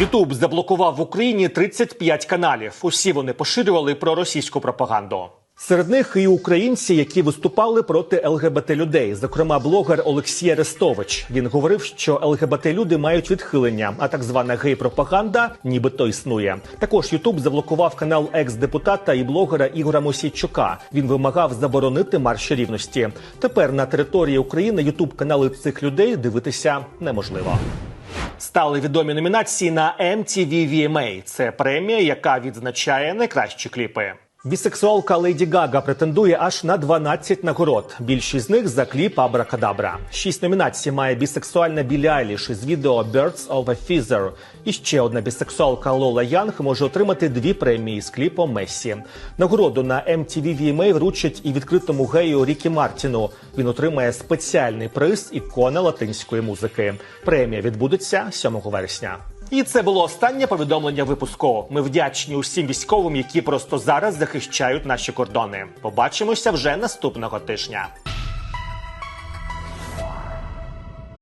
Ютуб заблокував в Україні 35 каналів. Усі вони поширювали проросійську пропаганду. Серед них і українці, які виступали проти ЛГБТ людей, зокрема блогер Олексій Арестович. Він говорив, що ЛГБТ люди мають відхилення, а так звана гей-пропаганда нібито існує. Також Ютуб заблокував канал екс-депутата і блогера Ігора Мосійчука. Він вимагав заборонити марш рівності. Тепер на території України Ютуб канали цих людей дивитися неможливо. Стали відомі номінації на MTV VMA. Це премія, яка відзначає найкращі кліпи. Бісексуалка Леді Гага претендує аж на 12 нагород. Більшість з них за кліп Абракадабра. Шість номінацій має бісексуальна Білі Айліш із відео Birds of a Feather. І ще одна бісексуалка Лола Янг може отримати дві премії з кліпом Месі. Нагороду на MTV VMA вручать і відкритому гею Рікі Мартіну. Він отримає спеціальний приз ікона латинської музики. Премія відбудеться 7 вересня. І це було останнє повідомлення випуску. Ми вдячні усім військовим, які просто зараз захищають наші кордони. Побачимося вже наступного тижня.